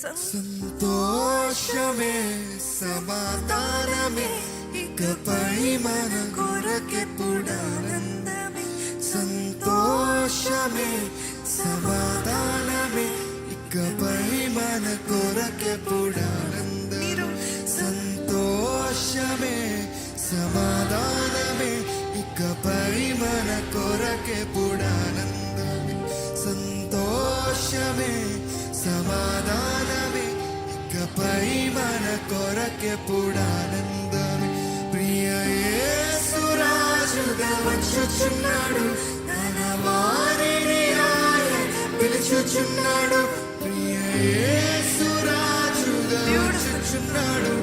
సంతోషమే సమాధానమే ఇకపై మన కొరకెప్పుడానందమే. సంతోషమే సమాధానమే ఇకపై మన కొరకెప్పుడానందమే. సంతోషమే సమాధానమే ఇకపై మన కొరకెప్పుడానందమే. సంతోషమే సమాధానమే. ఇకపై మన కొరకెప్పుడు ఆనందమే ప్రియ యేసురాజుగా వచ్చుచున్నాడు తన వారిని ఆయన పిలుచుచున్నాడు. ప్రియ యేసురాజుగా వచ్చుచున్నాడు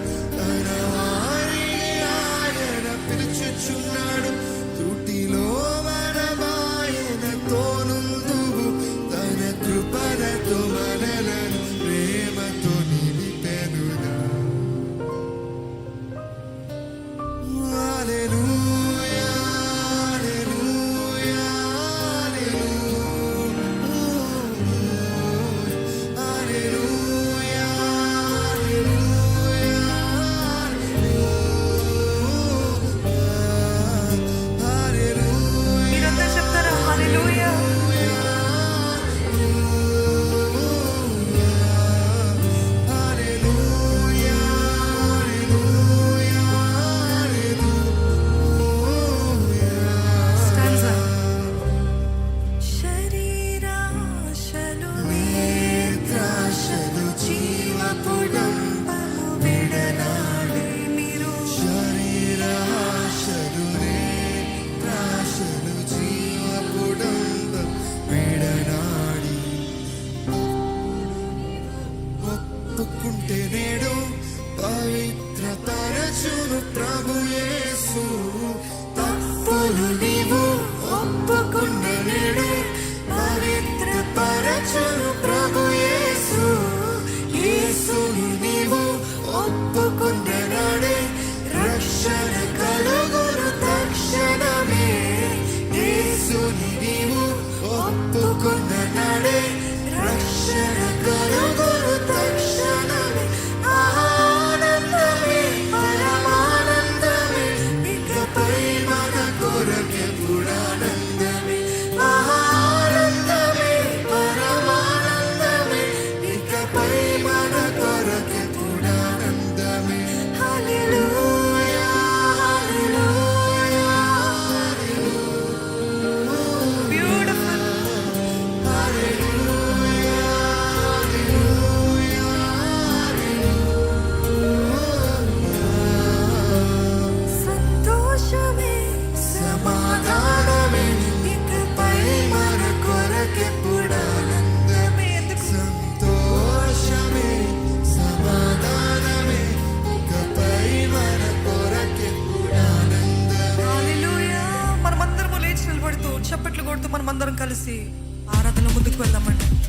ప్రభుయేసు తప్పులు మనం అందరం కలిసి ఆరాధన ముందుకు వెళ్దామండి.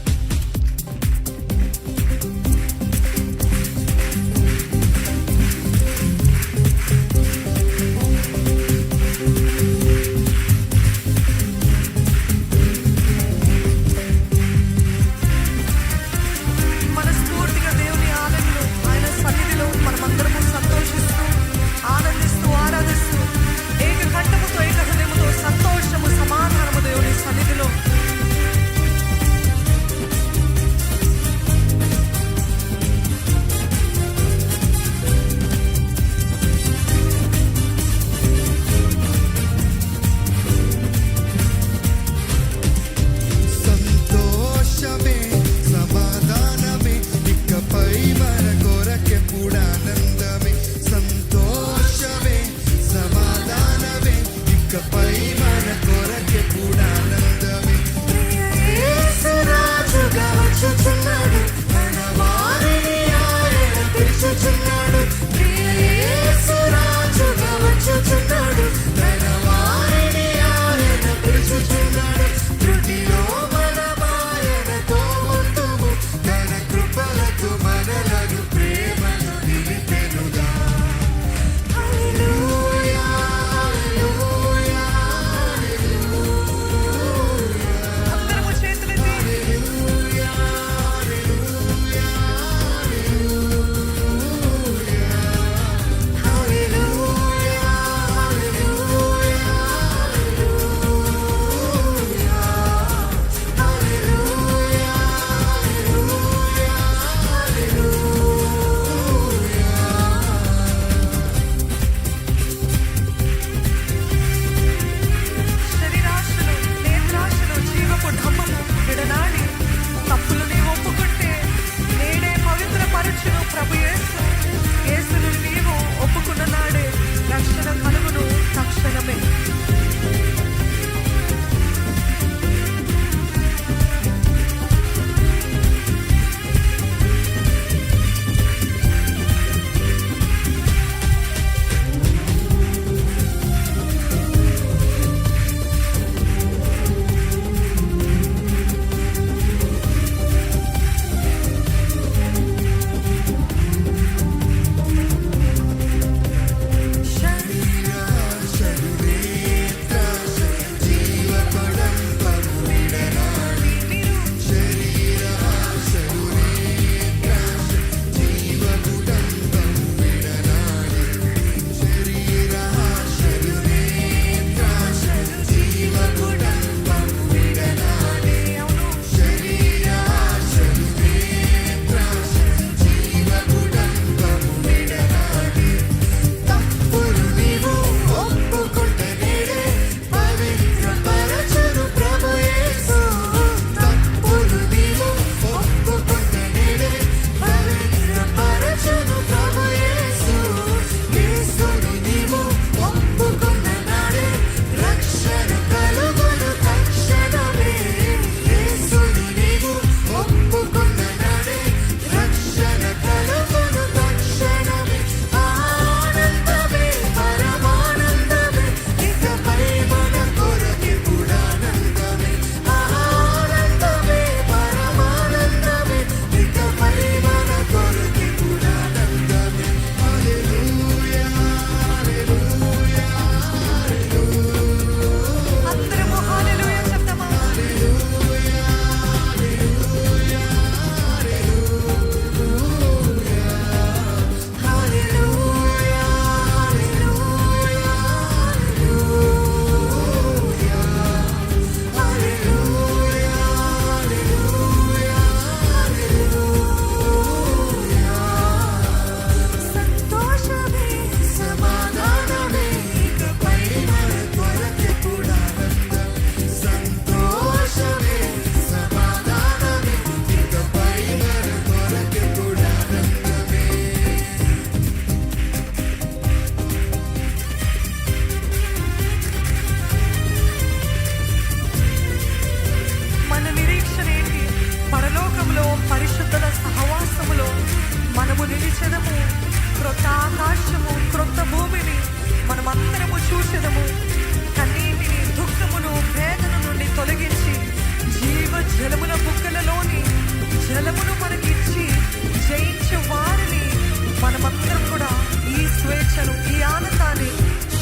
స్వేచ్ఛను ఈ ఆనందాన్ని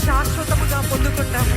శాశ్వతముగా పొందుకుంటాము.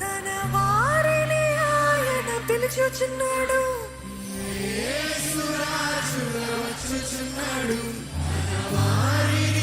తన వారిని ఆయన పిలుచుచున్నాడు. త్రుటిలో